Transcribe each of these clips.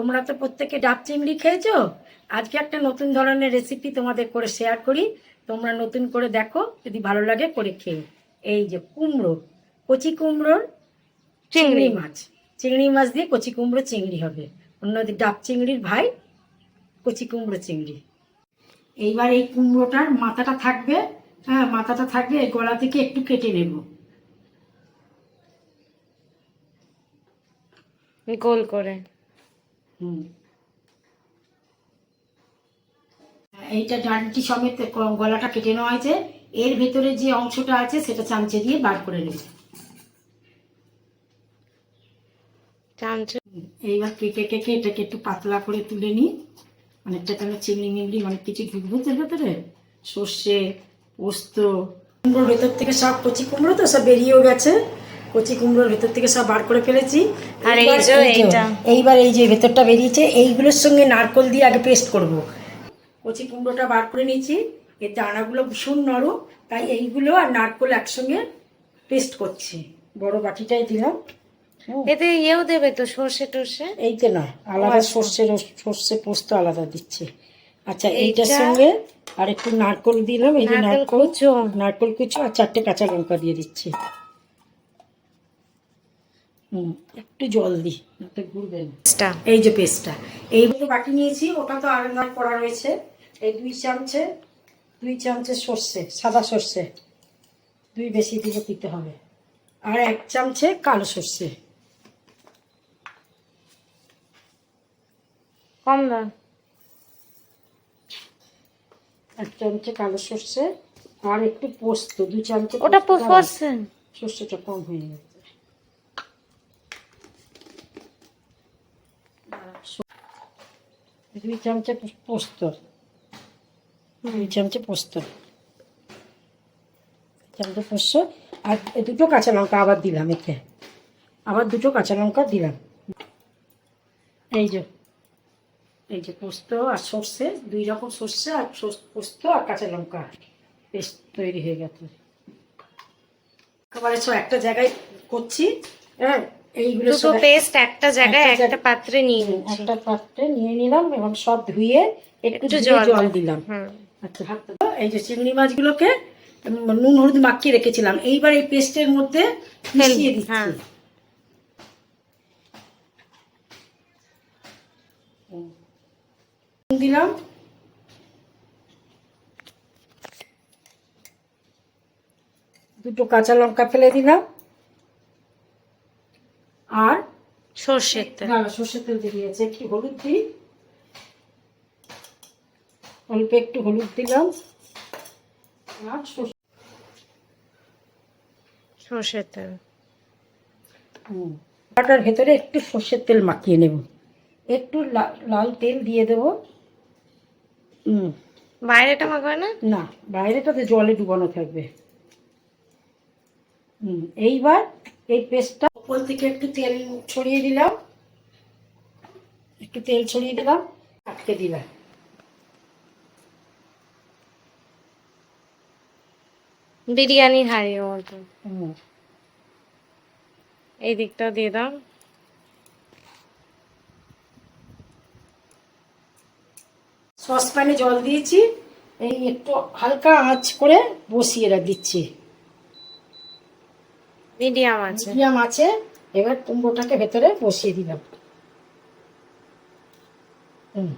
তোমরা তো প্রত্যেকে ডাব চিংড়ি খেয়েছো? আজকে একটা নতুন ধরনের রেসিপি তোমাদের করে শেয়ার করি। তোমরা নতুন করে দেখো যদি ভালো লাগে করে খেয়ে এই যে কুমড়ো কচি কুমড়োর চিংড়ি। মাছ। চিংড়ি মাছ দিয়ে কচি কুমড়ো চিংড়ি হবে। অন্যদিকে ডাব চিংড়ির ভাই কচি কুমড়ো চিংড়ি। এইবার এই কুমড়োটার মাথাটা থাকবে হ্যাঁ মাথাটা থাকবে এই গলা থেকে একটু কেটে নেব। গোল করে। হুম। এইটা ডানটি সমেত গলাটা কেটে নেওয়া হয়েছে। এর ভেতরে যে অংশটা আছে সেটা চামচে দিয়ে বার করে নেব। এইবার কেটে কেটে এটাকে একটু পাতলা করে তুলে নিই। অনেকটা তাহলে চিংড়ি মিংড়ি অনেক কিছু ঢুকবে তো ভেতরে। সর্ষে পোস্ত কুমড়োর ভেতর থেকে সব কচি কুমড়ো তো সব বেরিয়েও গেছে। কচি কুমড়োর ভেতর থেকে সব বার করে ফেলেছি। আর এই এইবার যে এই যে, এইটা। এইবার এই যে ভেতরটা বেরিয়েছে এইগুলোর সঙ্গে নারকল দিয়ে আগে পেস্ট করব। কচি কুমড়োটা বার করে নিয়েছি এর দানাগুলো ভীষণ নরম তাই এইগুলো আর নারকল একসঙ্গে পেস্ট করছি। বড় বাটিটাই দিলাম। এতে ইয়েও দেবে তো সর্ষে টর্ষে? এইতে না আলাদা আচ্ছা। সর্ষে সর্ষে পোস্ত আলাদা দিচ্ছে। আচ্ছা এইটার সঙ্গে আর একটু নারকল দিলাম এই যে নারকেল নারকল কুচো। নারকল কুচো আর চারটে কাঁচা লঙ্কা দিয়ে দিচ্ছি। হুম একটু জল দিই যাতে ঘুরবে না। এই যে পেস্টটা এইগুলো বাটি নিয়েছি ওটা তো আলাদা করা রয়েছে। এই দুই চামচে দুই চামচে সর্ষে সাদা সর্ষে দুই বেশি দিকে দিতে হবে। আর এক চামচে কালো সর্ষে। কম দাও। এক চামচে কালো সর্ষে আর একটু পোস্ত দু চামচে ওটা পোস্ত। সর্ষেটা কম হয়ে গেছে। দুই চামচে পোস্ত। দুই চামচে পোস্ত। চামচে পোস্ত। আর দুটো কাঁচা লঙ্কা আবার দিলাম এতে। আবার দুটো কাঁচা লঙ্কা দিলাম। এই যে এই যে পোস্ত আর সর্ষে, দুই রকম সর্ষে আর পোস্ত আর কাঁচা লঙ্কা। পেস্ট তৈরি হয়ে গেছে। একেবারে সব একটা জায়গায় করছি হ্যাঁ? এইগুলো দুটো পেস্ট একটা জায়গায় একটা পাত্রে নিয়ে নিচ্ছি। একটা পাত্রে নিয়ে নিলাম এবং সব ধুয়ে একটু জল। দিলাম। আচ্ছা এই যে চিংড়ি মাছগুলোকে নুন হলুদ মাখিয়ে রেখেছিলাম। এইবার এই পেস্টের মধ্যে মিশিয়ে দিচ্ছি হ্যাঁ। নুন দিলাম। দুটো কাঁচা লঙ্কা ফেলে দিলাম আর সর্ষের তেল। না সর্ষের তেল দিয়েছে। একটু হলুদ দিই। অল্প একটু হলুদ দিলাম। আর সর্ষের তেল। কড়াটার ভেতরে একটু সর্ষের তেল মাখিয়ে নেব। একটু লাল তেল দিয়ে দেব। হুম। বাইরেটা মাখাবে না? না বাইরেটাতে জলে ডুবানো থাকবে। হুম এইবার এই পেস্টটা উপর থেকে একটু তেল ছড়িয়ে দিলাম। একটু তেল ছড়িয়ে দিলাম। আটকে দিলাম বিরিয়ানি হাড়ির মতো এই দিকটা দিয়ে দাও। সসপ্যানে জল দিয়েছি। এই একটু হালকা আঁচ করে বসিয়ে দিচ্ছি। মিডিয়াম আছে। মিডিয়াম আছে। এবার কুমড়োটাকে ভেতরে বসিয়ে দিলাম। হুম।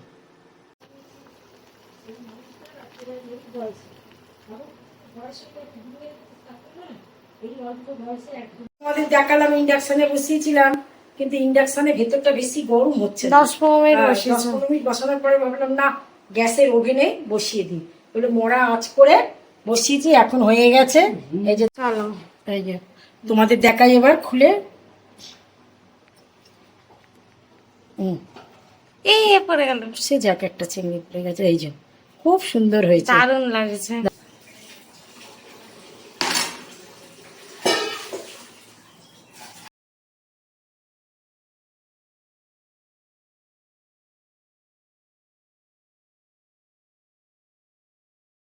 দেখালাম ইন্ডাকশনে বসিয়েছিলাম কিন্তু ইন্ডাকশনে ভেতরটা বেশি গরম হচ্ছে না। দশ পনেরো মিনিট হ্যাঁ, দশ পনেরো মিনিট বসানোর পরে ভাবলাম না গ্যাসের ওভেনে বসিয়ে দিই। ওগুলো মরা আঁচ করে বসিয়েছি এখন হয়ে গেছে। এই যে চলো। এই যে তোমাদের দেখাই এবার, খুলে। এই পরে গেল। সে যাক একটা চিংড়ি পড়ে গেছে, এই যে। খুব সুন্দর হয়েছে। দারুণ লাগছে।